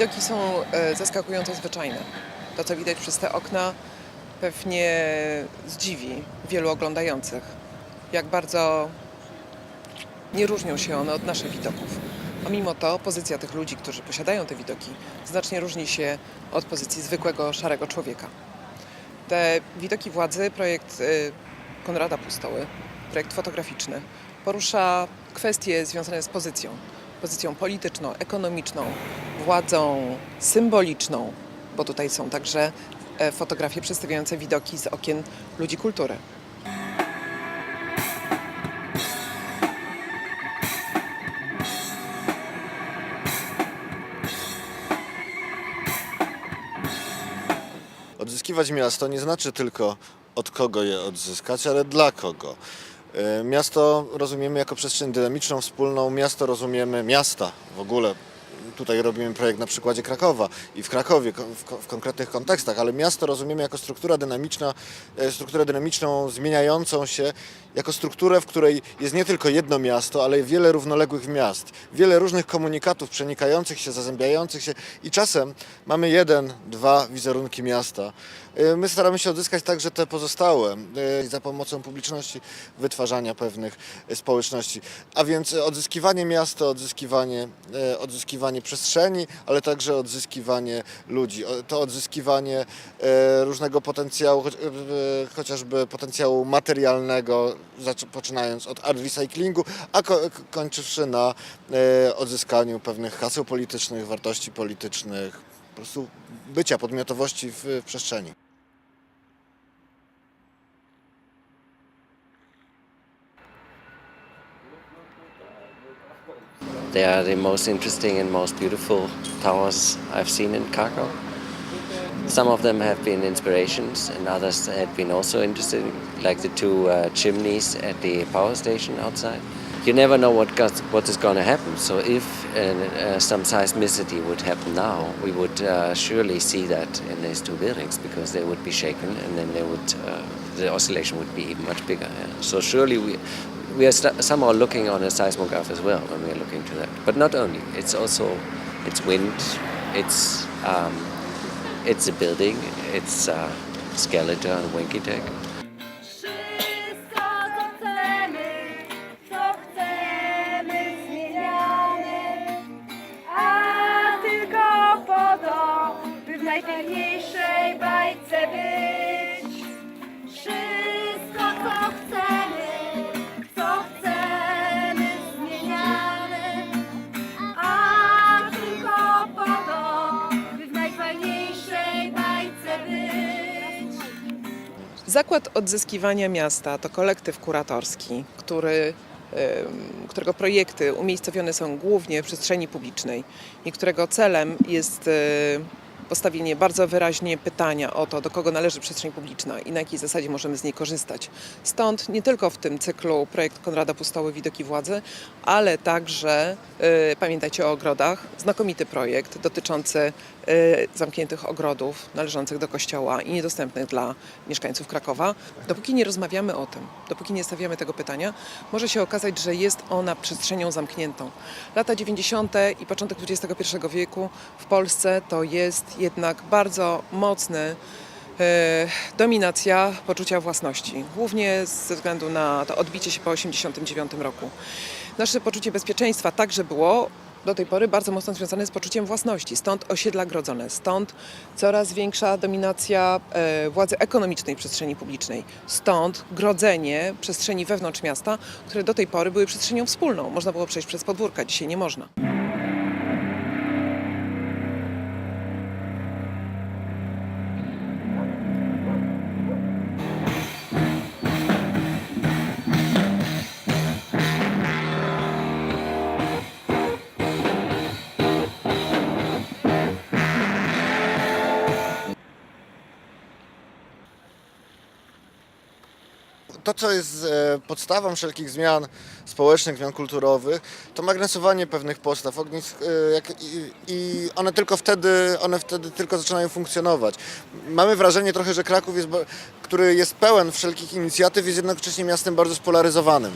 Widoki są e, zaskakująco zwyczajne. To, co widać przez te okna, pewnie zdziwi wielu oglądających, jak bardzo nie różnią się one od naszych widoków. A mimo to pozycja tych ludzi, którzy posiadają te widoki, znacznie różni się od pozycji zwykłego szarego człowieka. Te widoki władzy, projekt y, Konrada Pustoły, projekt fotograficzny, porusza kwestie związane z pozycją. Pozycją polityczną, ekonomiczną, władzą symboliczną, bo tutaj są także e, fotografie przedstawiające widoki z okien ludzi kultury. Odzyskiwać miasto nie znaczy tylko od kogo je odzyskać, ale dla kogo. E, Miasto rozumiemy jako przestrzeń dynamiczną, wspólną. Miasto rozumiemy, miasta w ogóle. Tutaj robimy projekt na przykładzie Krakowa i w Krakowie ko- w, ko- w konkretnych kontekstach, ale miasto rozumiemy jako struktura dynamiczna, e, strukturę dynamiczną, zmieniającą się, jako strukturę, w której jest nie tylko jedno miasto, ale wiele równoległych miast, wiele różnych komunikatów przenikających się, zazębiających się i czasem mamy jeden, dwa wizerunki miasta. E, My staramy się odzyskać także te pozostałe e, za pomocą publiczności, wytwarzania pewnych e, społeczności. A więc odzyskiwanie miasta, odzyskiwanie, odzyskiwanie przestrzeni, ale także odzyskiwanie ludzi. To odzyskiwanie różnego potencjału, chociażby potencjału materialnego, poczynając od art recyklingu, a ko- kończywszy na e, odzyskaniu pewnych haseł politycznych, wartości politycznych, po prostu bycia, podmiotowości w, w przestrzeni. They are the most interesting and most beautiful towers I've seen in Krakow. Some of them have been inspirations, and others have been also interesting, like the two uh, chimneys at the power station outside. You never know what got, what is going to happen. So if uh, uh, some seismicity would happen now, we would uh, surely see that in these two buildings because they would be shaken, and then they would uh, the oscillation would be even much bigger. yeah. So surely we we are somehow looking on a seismograph as well when we are looking to that. But not only, it's also it's wind, it's um, it's a building, it's uh, skeleton, winky deck. Wszystko, co Zakład Odzyskiwania Miasta to kolektyw kuratorski, który, którego projekty umiejscowione są głównie w przestrzeni publicznej. I którego celem jest postawienie bardzo wyraźnie pytania o to, do kogo należy przestrzeń publiczna i na jakiej zasadzie możemy z niej korzystać. Stąd nie tylko w tym cyklu projekt Konrada Pustoły Widoki Władzy, ale także, e, pamiętajcie o ogrodach, znakomity projekt dotyczący e, zamkniętych ogrodów należących do kościoła i niedostępnych dla mieszkańców Krakowa. Dopóki nie rozmawiamy o tym, dopóki nie stawiamy tego pytania, może się okazać, że jest ona przestrzenią zamkniętą. Lata 90. i początek XXI wieku w Polsce to jest jednak bardzo mocny e, dominacja poczucia własności, głównie ze względu na to odbicie się po 1989 roku. Nasze poczucie bezpieczeństwa także było do tej pory bardzo mocno związane z poczuciem własności, stąd osiedla grodzone, stąd coraz większa dominacja e, władzy ekonomicznej przestrzeni publicznej, stąd grodzenie przestrzeni wewnątrz miasta, które do tej pory były przestrzenią wspólną. Można było przejść przez podwórka, dzisiaj nie można. Co jest e, podstawą wszelkich zmian społecznych, zmian kulturowych, to magnesowanie pewnych postaw, ognisk, e, i, one tylko wtedy, one wtedy tylko zaczynają funkcjonować. Mamy wrażenie trochę, że Kraków, jest, który jest pełen wszelkich inicjatyw, jest jednocześnie miastem bardzo spolaryzowanym.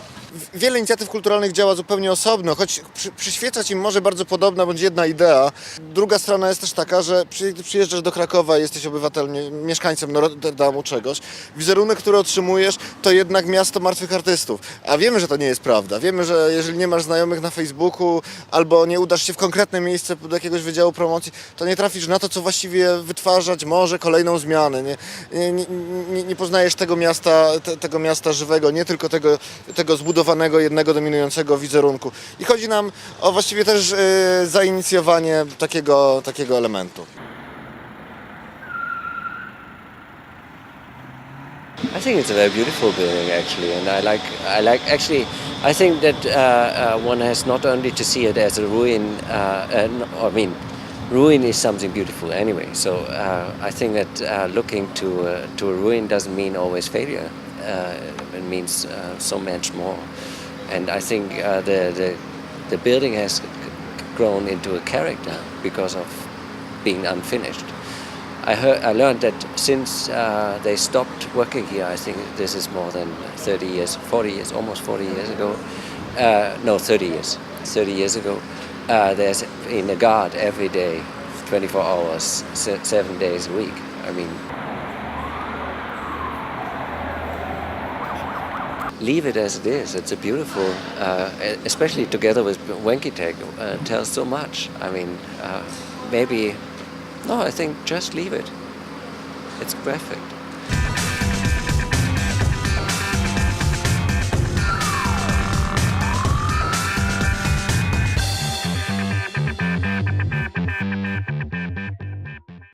Wiele inicjatyw kulturalnych działa zupełnie osobno, choć przy, przyświecać im może bardzo podobna bądź jedna idea. Druga strona jest też taka, że przy, przyjeżdżasz do Krakowa, jesteś obywatelem, mie- mieszkańcem Rotterdamu czegoś, wizerunek, który otrzymujesz, to jednak miasto martwych artystów. A wiemy, że to nie jest prawda. Wiemy, że jeżeli nie masz znajomych na Facebooku albo nie udasz się w konkretne miejsce do jakiegoś wydziału promocji, to nie trafisz na to, co właściwie wytwarzać może kolejną zmianę. Nie, nie, nie, nie poznajesz tego miasta, te, tego miasta żywego, nie tylko tego, tego zbudowanego, jednego dominującego wizerunku. I chodzi nam o właściwie też e, zainicjowanie takiego, takiego elementu. I think it's a very beautiful building, actually, and I like. I like. Actually, I think that uh, uh, one has not only to see it as a ruin. Uh, no- I mean, ruin is something beautiful anyway. So uh, I think that uh, looking to uh, to a ruin doesn't mean always failure. Uh, it means uh, so much more. And I think uh, the the the building has grown into a character because of being unfinished. I heard, I learned that since uh, they stopped working here, I think this is more than 30 years, 40 years, almost 40 years ago. Uh, no, 30 years. 30 years ago, uh, there's in a guard every day, 24 hours, se- seven days a week. I mean, leave it as it is. It's a beautiful, uh, especially together with Wenky Tech, uh, tells so much. I mean, uh, maybe, no, I think just leave it. It's perfect.